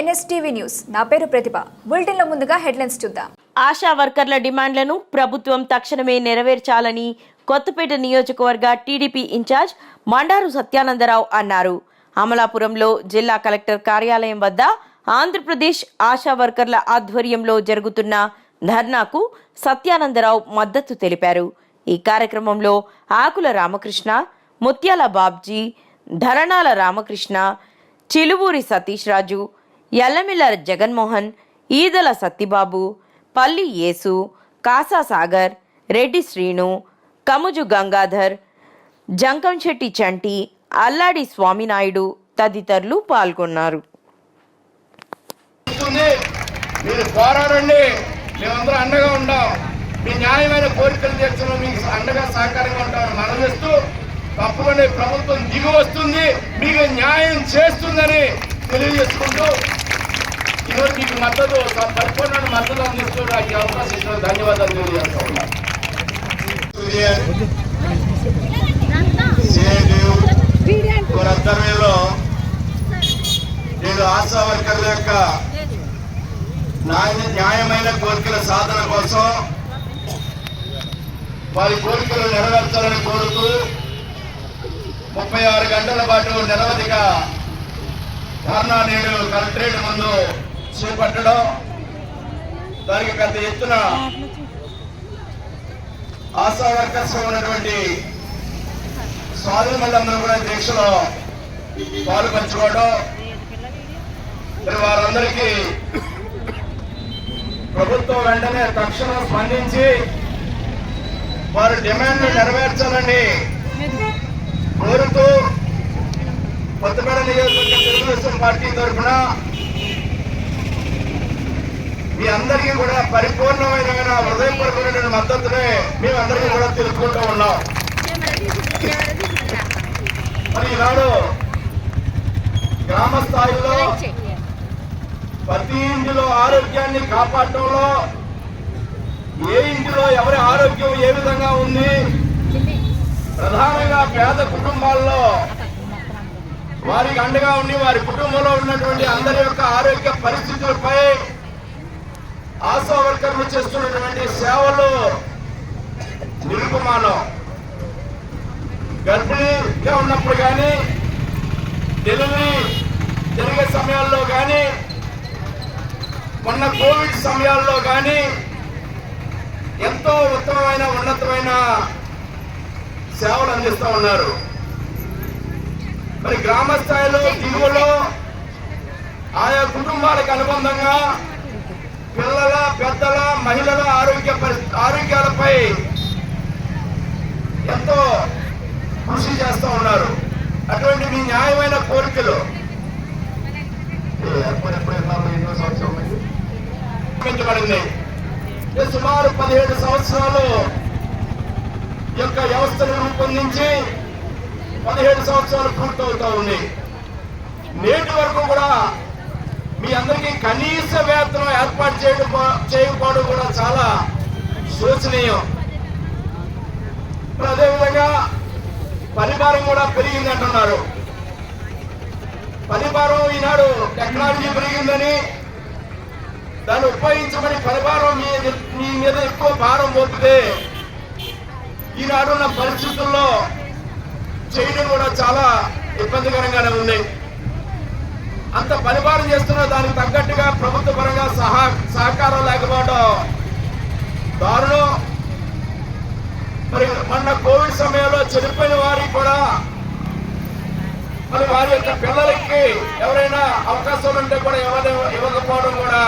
NSTV news. నా పేరు ప్రతిభ. బులెటిన్లో ముందుగా హెడ్లైన్స్ చూద్దాం. ఆశా వర్కర్ల డిమాండ్లను ప్రభుత్వం తక్షణమే నెరవేర్చాలని కొత్తపేట నియోజకవర్గ టీడీపీ ఇన్ఛార్జ్ మండారు సత్యానందరావు అన్నారు. అమలాపురంలో జిల్లా కలెక్టర్ కార్యాలయం వద్ద ఆంధ్రప్రదేశ్ ఆశా వర్కర్ల ఆధ్వర్యంలో జరుగుతున్న ధర్నాకు సత్యానందరావు మద్దతు తెలిపారు. ఈ కార్యక్రమంలో ఆకుల రామకృష్ణ ముత్యాల బాబ్జీ ధరణాల రామకృష్ణ చిలువూరి సతీష్ రాజు ఎల్లమిల్ల జగన్మోహన్ ఈదల సత్తిబాబు పల్లి యేసు కాసాసాగర్ రెడ్డి శ్రీను కముజు గంగాధర్ జంకంశెట్టి చంటి అల్లాడి స్వామినాయుడు తదితరులు పాల్గొన్నారు. మీరు పోరాడండి. మేమందరం అండగా ఉంటాం మీ న్యాయమైన కోరికలు తీర్చడం మీకు అండగా సహకారంగా తప్పకుండా ప్రభుత్వం దిగి వస్తుంది మీకు న్యాయం చేస్తుందని తెలియజేసుకుంటూ ఈరోజు మీకు మద్దతు పరిపూర్ణ మద్దతు అందిస్తూ నాకు ఈ అవకాశం ఇచ్చిన ధన్యవాదాలు తెలియజేస్తా ఉన్నాను ఆధ్వర్యంలో నేడు ఆశా వర్కర్ల యొక్క న్యాయ- న్యాయమైన కోరికల సాధన కోసం వారి కోరికలు నెరవేర్చాలని కోరుతూ ముప్పై ఆరు గంటల పాటు నిరవధిక ధర్నా నేడు కలెక్టరేట్ ముందు చేపట్టడం దానికి పెద్ద ఎత్తున ఆశా వర్కర్స్ ఉన్నటువంటి స్వాధీనులందరూ కూడా దీక్షలో పాలు పంచుకోవడం మరి వారందరికీ ప్రభుత్వం వెంటనే తక్షణం స్పందించి వారి డిమాండ్లు నెరవేర్చాలని కోరుతూ కొత్తపేట నియోజకవర్గ తెలుగుదేశం పార్టీ తరఫున మీ అందరికీ కూడా పరిపూర్ణమైన హృదయపూర్వకమైన మద్దతునే మేమందరికీ కూడా తెలుసుకుంటూ ఉన్నాం. మరి ఈనాడు గ్రామ స్థాయిలో ప్రతి ఇంటిలో ఆరోగ్యాన్ని కాపాడటంలో ఏ ఇంటిలో ఎవరి ఆరోగ్యం ఏ పేద కుటుంబాల్లో వారికి అండగా ఉండి వారి కుటుంబంలో ఉన్నటువంటి అందరి యొక్క ఆరోగ్య పరిస్థితులపై ఆశా వర్కర్లు చేస్తున్నటువంటి సేవలు నిరుపమానం. గర్భిణీగా ఉన్నప్పుడు కానీ డెలివరీ జరిగే సమయాల్లో కానీ మొన్న కోవిడ్ సమయాల్లో కానీ ఎంతో ఉత్తమమైన ఉన్నతమైన సేవలు అందిస్తూ ఉన్నారు. మరి గ్రామ స్థాయిలో దిగువలో ఆయా కుటుంబాలకు అనుబంధంగా పిల్లల పెద్దల మహిళల ఆరోగ్య పరి- ఆరోగ్యాలపై ఎంతో కృషి చేస్తూ ఉన్నారు. అటువంటి మీ న్యాయమైన కోరికలు. సుమారు పదిహేడు సంవత్సరాలు యొక్క వ్యవస్థను రూపొందించి పదిహేడు సంవత్సరాలు పూర్తవుతా ఉంది. నేటి వరకు కూడా మీ అందరికీ కనీస వేతనం ఏర్పాటు చేయడం చేయకపోవడం కూడా చాలా శోచనీయం. అదేవిధంగా పరిభారం కూడా పెరిగింది అంటున్నారు. పరిభారం ఈనాడు టెక్నాలజీ పెరిగిందని దాన్ని ఉపయోగించమని పరిభారం మీ మీ మీద ఎక్కువ భారం పోతుంది. ఈనాడున్న పరిస్థితుల్లో చేయడం కూడా చాలా ఇబ్బందికరంగానే ఉంది. అంత పరిభారం చేస్తున్న దానికి తగ్గట్టుగా ప్రభుత్వ పరంగా సహా సహకారం లేకపోవడం దారుణం. మరి మొన్న కోవిడ్ సమయంలో చనిపోయిన వారికి కూడా మరి వారి యొక్క పిల్లలకి ఎవరైనా అవకాశాలు ఉంటే కూడా ఎవరైనా ఇవ్వకపోవడం కూడా